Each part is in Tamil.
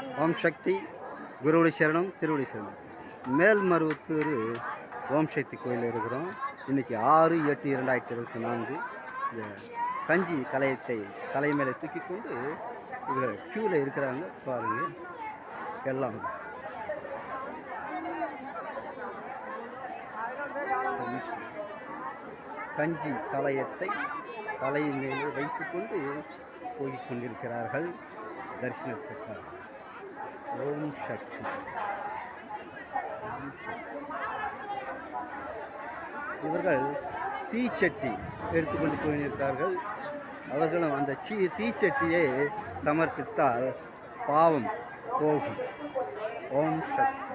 ஓம் சக்தி. குருவடி சரணம் திருவடி சரணம். மேல்மருவத்தூர் ஓம் சக்தி கோயில் இருக்கிறோம். இன்றைக்கி ஆறு எட்டு இரண்டாயிரத்தி இருபத்தி நான்கு. இந்த கஞ்சி கலையத்தை தலை மேலே தூக்கி கொண்டு இவர் க்யூவில் இருக்கிறாங்க. பாருங்கள் எல்லாம். கஞ்சி கலையத்தை தலை மேலே வைத்துக்கொண்டு போய் கொண்டிருக்கிறார்கள். தரிசனத்துக்காக ஓம் சக்தி. இவர்கள் தீச்சட்டி எடுத்துக்கொண்டு போயிருக்கிறார்கள் அவர்களும் அந்த சீ தீச்சட்டியை சமர்ப்பித்தால் பாவம் போகும். ஓம் சக்தி.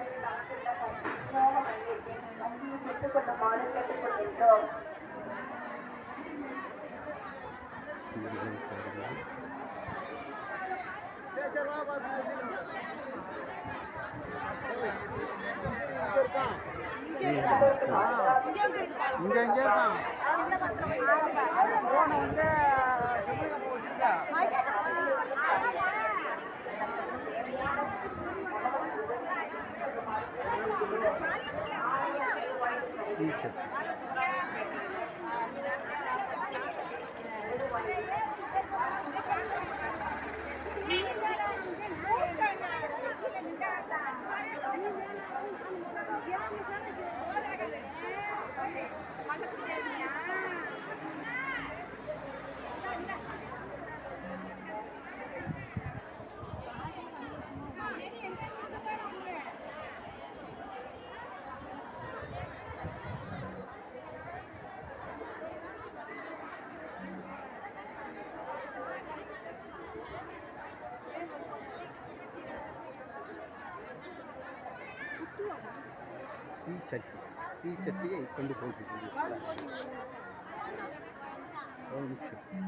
Thank you. இங்க எங்க இருக்கான் போன வந்து தீச்சட்டி தீச்சட்டி தீச்சட்டியை கொண்டு போகிறது ஓம் சக்தி